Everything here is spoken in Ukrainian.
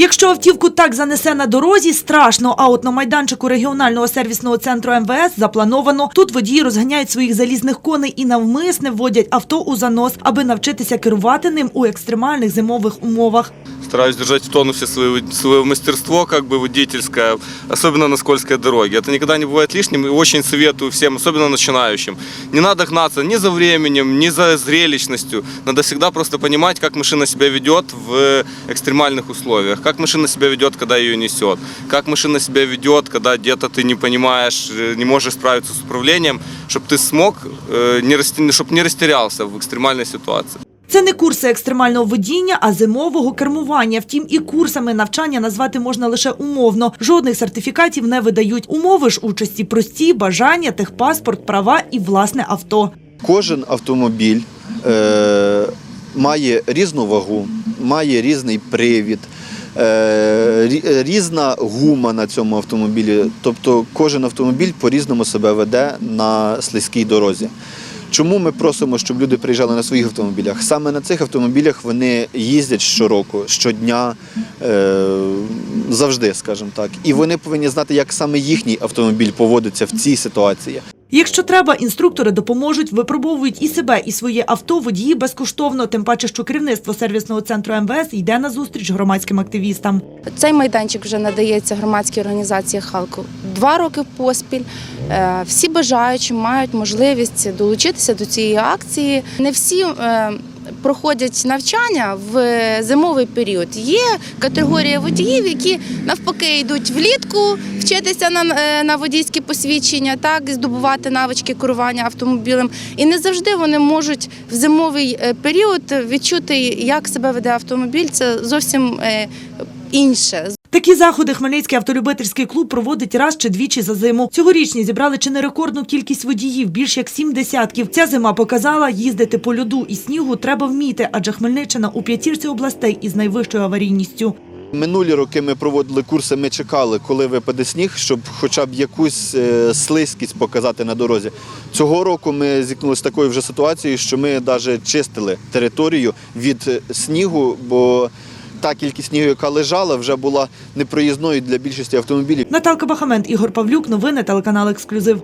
Якщо автівку так занесе на дорозі, страшно. А от на майданчику регіонального сервісного центру МВС заплановано. Тут водії розганяють своїх залізних коней і навмисне вводять авто у занос, аби навчитися керувати ним у екстремальних зимових умовах. Стараюсь держать в тонусе свое, свое мастерство, как бы водительское, особенно на скользкой дороге. Это никогда не бывает лишним и очень советую всем, особенно начинающим. Не надо гнаться ни за временем, ни за зрелищностью. Надо всегда просто понимать, как машина себя ведет в экстремальных условиях, как машина себя ведет, когда ее несет, как машина себя ведет, когда где-то ты не понимаешь, э, не можешь справиться с управлением, чтобы ты смог, э, не, расте- чтоб не растерялся в экстремальной ситуации. Це не курси екстремального водіння, а зимового кермування. Втім, і курсами навчання назвати можна лише умовно. Жодних сертифікатів не видають. Умови ж участі прості, бажання, техпаспорт, права і власне авто. Кожен автомобіль е, має різну вагу, має різний привід, е, різна гума на цьому автомобілі. Тобто кожен автомобіль по-різному себе веде на слизькій дорозі. Чому ми просимо, щоб люди приїжджали на своїх автомобілях? Саме на цих автомобілях вони їздять щороку, щодня, е, завжди, скажімо так. І вони повинні знати, як саме їхній автомобіль поводиться в цій ситуації. Якщо треба, інструктори допоможуть, випробовують і себе, і своє авто водії безкоштовно. Тим паче, що керівництво сервісного центру МВС йде на зустріч громадським активістам. Цей майданчик вже надається громадській організації Халку два роки поспіль. Е, Всі бажаючі мають можливість долучитися до цієї акції. Не всі е, проходять навчання в зимовий період. Є категорія водіїв, які навпаки йдуть влітку вчитися на, е, на водійські посвідчення, так і здобувати навички керування автомобілем. І не завжди вони можуть в зимовий е, період відчути, як себе веде автомобіль. Це зовсім е, інше. Такі заходи Хмельницький автолюбительський клуб проводить раз чи двічі за зиму. Цьогорічні зібрали чи не рекордну кількість водіїв, більш як сім десятків. Ця зима показала, їздити по льоду і снігу треба вміти, адже Хмельниччина у п'ятірці областей із найвищою аварійністю. Минулі роки ми проводили курси, ми чекали, коли випаде сніг, щоб хоча б якусь е, слизькість показати на дорозі. Цього року ми зіткнулися такою вже ситуацією, що ми навіть чистили територію від е, снігу, бо та кількість снігу, яка лежала, вже була непроїзною для більшості автомобілів. Наталка Бахамент, Ігор Павлюк. Новини телеканал Ексклюзив.